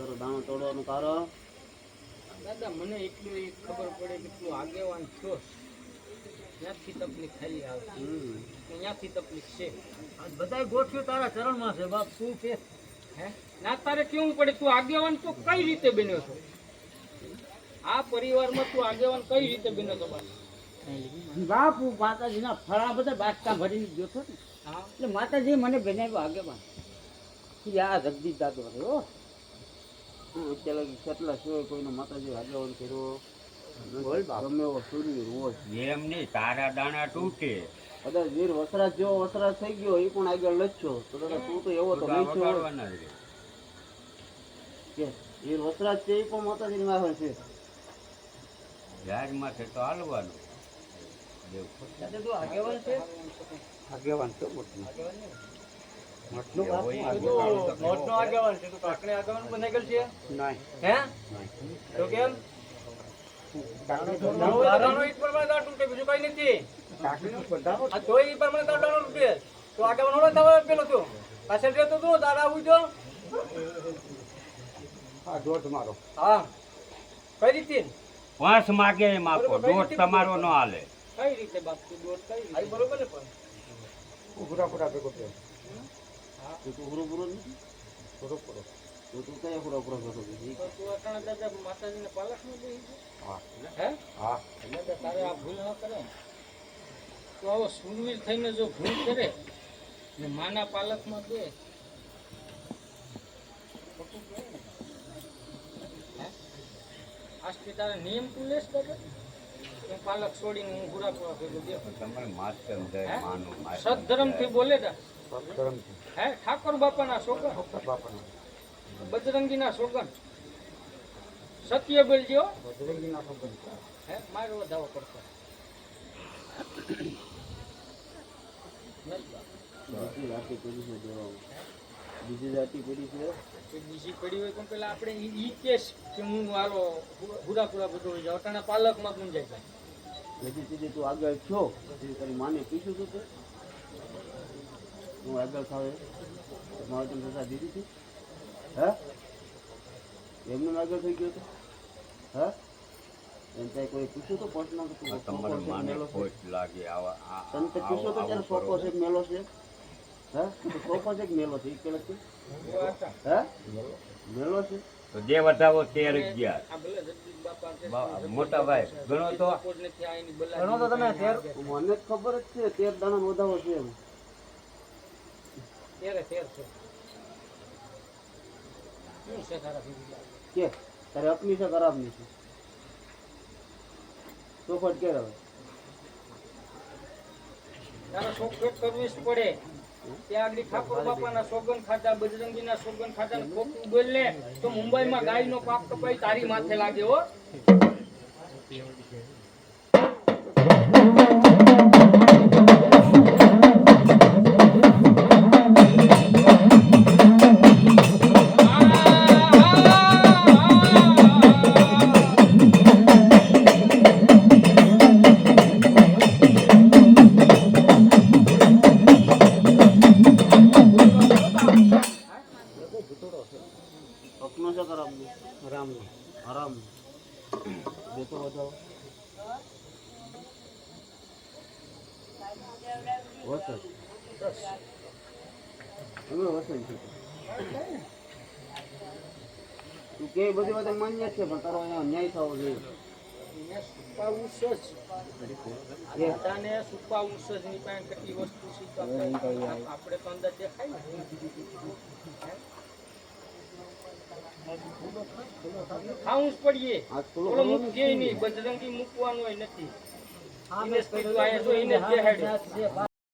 તારો દાણો તોડવાનું કારણ દાદા મને એટલું એ ખબર પડે કે તું આગેવાન છો. ત્યાંથી તકલીફ ખાલી આવતી ત્યાંથી તકલીફ છે. બધાય ગોઠવ્યું તારા ચરણમાં છે બાપ. તું છે? હે? ના તારે કેવું પડે? તું આગેવાન તો કઈ રીતે બન્યો છો? આ પરિવારમાં તું આગેવાન કઈ રીતે બન્યો છો બાપ? બાપુ માતાજીના ફળા બધા બાસકા ભરીને ગયો છો ને. એટલે માતાજી મને બનાવ્યો આગેવાન. આ જગદીશ દાદો છે હો અત્યારે કેટલા સિવાય કોઈનો માતાજી આગેવાન કર્યો ગમે એવો સૂર્ય રોજ. એમ નહીં તારા દાણા તૂટે. કદાચ વીર વસરાજ જેવો વસરાજ થઈ ગયો એ પણ આગળ લચ્યો તો દાદા તું તો એવો તો નહીં થયો વગાડવાના જ રે. કે વીર વસરાજ છે એ પણ માતાજી આવે છે. જાહેર માથે તો હાલવાનું. દેવ દાદા તું આગેવાન છે? આગેવાન છે મોટું. પાછળ રહેતો આવું દોઢ મારો. હા. કઈ રીતે? પાંચ માગે એમ આપો દોઢ તમારો ન હાલે. કઈ રીતે બાપ તું કઈ બરોબર ને પણ. પૂરા પૂરા ભેગો થયો તું તો હુરો પૂરો નથી. પૂરો પૂરો તો તું કયા પૂરા પૂરા ભેગો થયો તો તું અટાણે દાદા માતાજીને પાલકમાં બેસી ગયો? હા. હે? હા. દાદા તારે આ ભૂલ ન કરે તો આવો સુરવીર થઈને જો ભૂલ કરે ને માના પાલકમાં દે. ને. હે? આજથી તારા નિયમ તું લેશ દાદા હું પાલક છોડીને હું પૂરા પૂરા થઈ ગયો તમારે માસ્ટર હે? સદધર્મથી બોલે દા હે ઠાકોર બાપાના છોકરા બાપાના. બજરંગીના સોગન સત્ય બોલજો. બજરંગીના સોગન હે મારો વધાવો કરતો. બીજી જાતિ પડી છે દેવામાં બીજી જાતિ પડી છે. બીજી પડી હોય પણ પેલા આપણે ઈ કેસ કે હું હાલો પૂરા પૂરા બધું હોય જાવ. અટાણા પાલકમાં ગુંજાઈ જાય. જેથી સીધી તું આગળ છો? તારી માને કીધું તું તે? હું આગળ થાવે તને સજા દીધી હતી. હા? એમનું આગળ થઈ ગયો હતો. હા? એમ ત્યાં કોઈ પૂછ્યું તો પર્સનલ તું આ સોપો તમારે છે કે માને મેલો છે? ખોટ લાગે આવા આ- તને તે તો ત્યારે સોપો છે મેલો છે? હા? તો સોપો છે કે મેલો છે? એ પેલા એવા મેલો છે? તો જે વધાવો તેર અગિયાર મોટા ભાઈ ઘણો તો ગણો તો તમે મને ખબર જ છે તેર દાણા વધાવો છે એમ. તેરે તેર છે. શું છે તારા ભેગું? કે તારે અપની છે ખરાબની છે? ચોખટ કે હવે. તારા શોખ કરવી જ પડે. ત્યાં આગળ ઠાકોર બાપાના સોગન ખાધા બજરંગીના સોગન ખાધા ને ખોટું બોલે તો મુંબઈમાં ગાયનો પાપ કપાઈ તારી માથે લાગે હો. ની હરામની હરામ દેતો વધાવો વસન છે. તું કે બધી વાત માન્ય છે પણ તારો અહીંયા ન્યાય થવો જોઈએ. સુપાઉસ જ બધાને સુપાઉસ જ ની પાસે કેટલી વસ્તુ આપણે તો અંદર દેખાય ને. ખાવું જ પડીએ થોડો ઓલો મૂકીએ નહીં બજરંગી મૂકવાનું હોય નથી. એને જ આયા જો એને જ બેહાડ્યો.